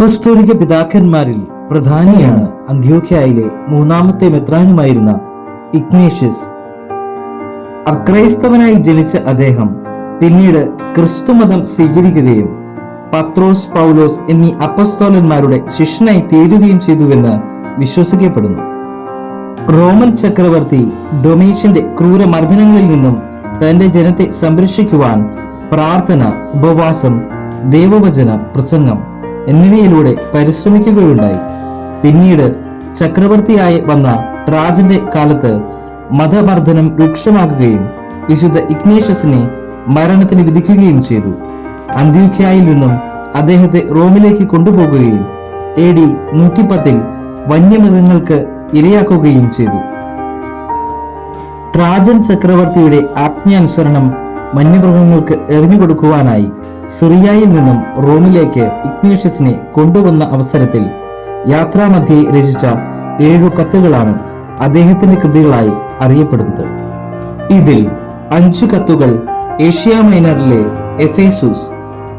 അപ്പസ്തോലിക പിതാക്കന്മാരിൽ പ്രധാനിയാണ് അന്ത്യോഖ്യയിലെ മൂന്നാമത്തെ മെത്രാനുമായിരുന്ന ഇഗ്നേഷ്യസ്. അക്രൈസ്തവനായി ജനിച്ച അദ്ദേഹം പിന്നീട് ക്രിസ്തുമതം സ്വീകരിക്കുകയും പത്രോസ് പൗലോസ് എന്നീ അപ്പസ്തോലന്മാരുടെ ശിഷ്യനായി തീരുകയും ചെയ്തുവെന്ന് വിശ്വസിക്കപ്പെടുന്നു. റോമൻ ചക്രവർത്തി ഡൊമേഷ്യന്റെ ക്രൂരമർദ്ദനങ്ങളിൽ നിന്നും തന്റെ ജനത്തെ സംരക്ഷിക്കുവാൻ പ്രാർത്ഥന ഉപവാസം ദേവവചന പ്രസംഗം എന്നിവയിലൂടെ പരിശ്രമിക്കുകയുണ്ടായി. പിന്നീട് ചക്രവർത്തിയായി വന്ന ട്രാജന്റെ കാലത്ത് മതമർദ്ദനം രൂക്ഷമാകുകയും വിശുദ്ധ ഇഗ്നേഷ്യസിനെ മരണത്തിന് വിധിക്കുകയും ചെയ്തു. അന്ത്യോഖ്യയിൽ നിന്നും അദ്ദേഹത്തെ റോമിലേക്ക് കൊണ്ടുപോകുകയും എ ഡി നൂറ്റിപ്പത്തിൽ വന്യമൃഗങ്ങൾക്ക് ഇരയാക്കുകയും ചെയ്തു. ട്രാജൻ ചക്രവർത്തിയുടെ ആജ്ഞാനുസരണം വന്യമൃഗങ്ങൾക്ക് എറിഞ്ഞുകൊടുക്കുവാനായി സിറിയയിൽ നിന്നും റോമിലേക്ക് ഇഗ്നേഷ്യസിനെ കൊണ്ടുവന്ന അവസരത്തിൽ യാത്രാമധ്യേ രചിച്ച ഏഴു കത്തുകളാണ് അദ്ദേഹത്തിന്റെ കൃതികളായി അറിയപ്പെടുന്നത്. ഇതിൽ അഞ്ച് കത്തുകൾ Asia മൈനറിലെ Ephesus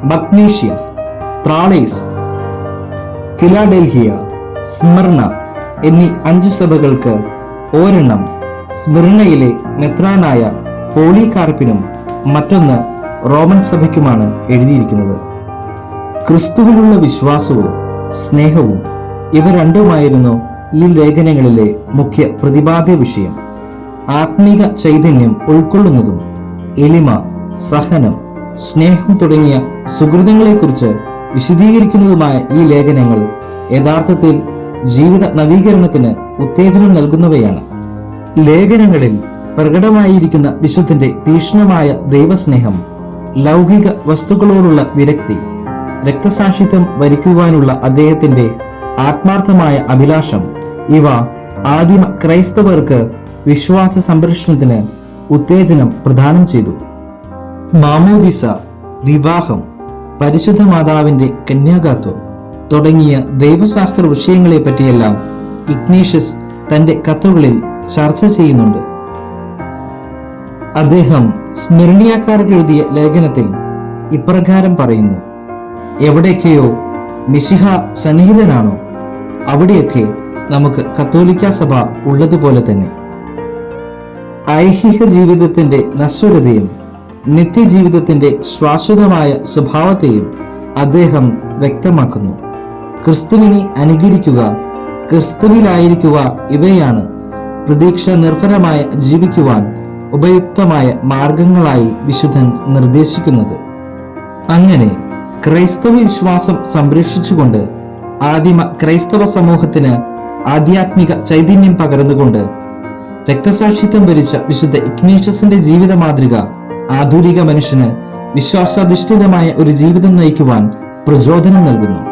Magnesia Tralles Philadelphia Smyrna എന്നീ അഞ്ചു സഭകൾക്ക് ഒരെണ്ണം സ്മിർണയിലെ മെത്രാനായ പോളികാർപ്പിനും മറ്റൊന്ന് റോമൻ സഭയ്ക്കുമാണ് എഴുതിയിരിക്കുന്നത്. ക്രിസ്തുവിലുള്ള വിശ്വാസവും സ്നേഹവും ഇവ രണ്ടുമായിരുന്നു ഈ ലേഖനങ്ങളിലെ മുഖ്യ പ്രതിപാദ്യ വിഷയം. ആത്മീക ചൈതന്യം ഉൾക്കൊള്ളുന്നതും എളിമ സഹനം സ്നേഹം തുടങ്ങിയ സുഹൃതങ്ങളെക്കുറിച്ച് വിശദീകരിക്കുന്നതുമായ ഈ ലേഖനങ്ങൾ യഥാർത്ഥത്തിൽ ജീവിത നവീകരണത്തിന് ഉത്തേജനം നൽകുന്നവയാണ്. ലേഖനങ്ങളിൽ പ്രകടമായിരിക്കുന്ന വിശുദ്ധന്റെ തീക്ഷ്ണമായ ദൈവസ്നേഹം ലൗകിക വസ്തുക്കളോടുള്ള വിരക്തി രക്തസാക്ഷിത്വം വരിക്കുവാനുള്ള അദ്ദേഹത്തിന്റെ ആത്മാർത്ഥമായ അഭിലാഷം ഇവ ആദിമ ക്രൈസ്തവർക്ക് വിശ്വാസ സംരക്ഷണത്തിന് ഉത്തേജനം പ്രദാനം ചെയ്തു. മാമോദിസ വിവാഹം പരിശുദ്ധ മാതാവിന്റെ കന്യാകാത്വം തുടങ്ങിയ ദൈവശാസ്ത്ര വിഷയങ്ങളെ പറ്റിയെല്ലാം ഇഗ്നേഷ്യസ് തന്റെ കത്തുകളിൽ ചർച്ച ചെയ്യുന്നുണ്ട്. അദ്ദേഹം സ്മിർണിയാക്കാർക്ക് എഴുതിയ ലേഖനത്തിൽ ഇപ്രകാരം പറയുന്നു. എവിടെയൊക്കെയോ മിശിഹ സന്നിഹിതനാണോ? അവിടെയൊക്കെ നമുക്ക് കത്തോലിക്ക സഭ ഉള്ളതുപോലെ തന്നെ. ഐഹിക ജീവിതത്തിന്റെ നശ്വരതയും നിത്യജീവിതത്തിന്റെ ശാശ്വതമായ സ്വഭാവത്തെയും അദ്ദേഹം വ്യക്തമാക്കുന്നു. ക്രിസ്തുവിനെ അനുകരിക്കുക ക്രിസ്തുവിലായിരിക്കുക ഇവയാണ് പ്രതീക്ഷ നിർഭരമായ ജീവിക്കുവാൻ ഉപയുക്തമായ മാർഗങ്ങളായി വിശുദ്ധൻ നിർദ്ദേശിക്കുന്നത്. അങ്ങനെ ക്രൈസ്തവ വിശ്വാസം സംരക്ഷിച്ചുകൊണ്ട് ആദിമ ക്രൈസ്തവ സമൂഹത്തിന് ആധ്യാത്മിക ചൈതന്യം പകർന്നുകൊണ്ട് രക്തസാക്ഷിത്വം ഭരിച്ച വിശുദ്ധ ഇഗ്നേഷ്യസിന്റെ ജീവിത മാതൃക ആധുനിക മനുഷ്യന് വിശ്വാസാധിഷ്ഠിതമായ ഒരു ജീവിതം നയിക്കുവാൻ പ്രചോദനം നൽകുന്നു.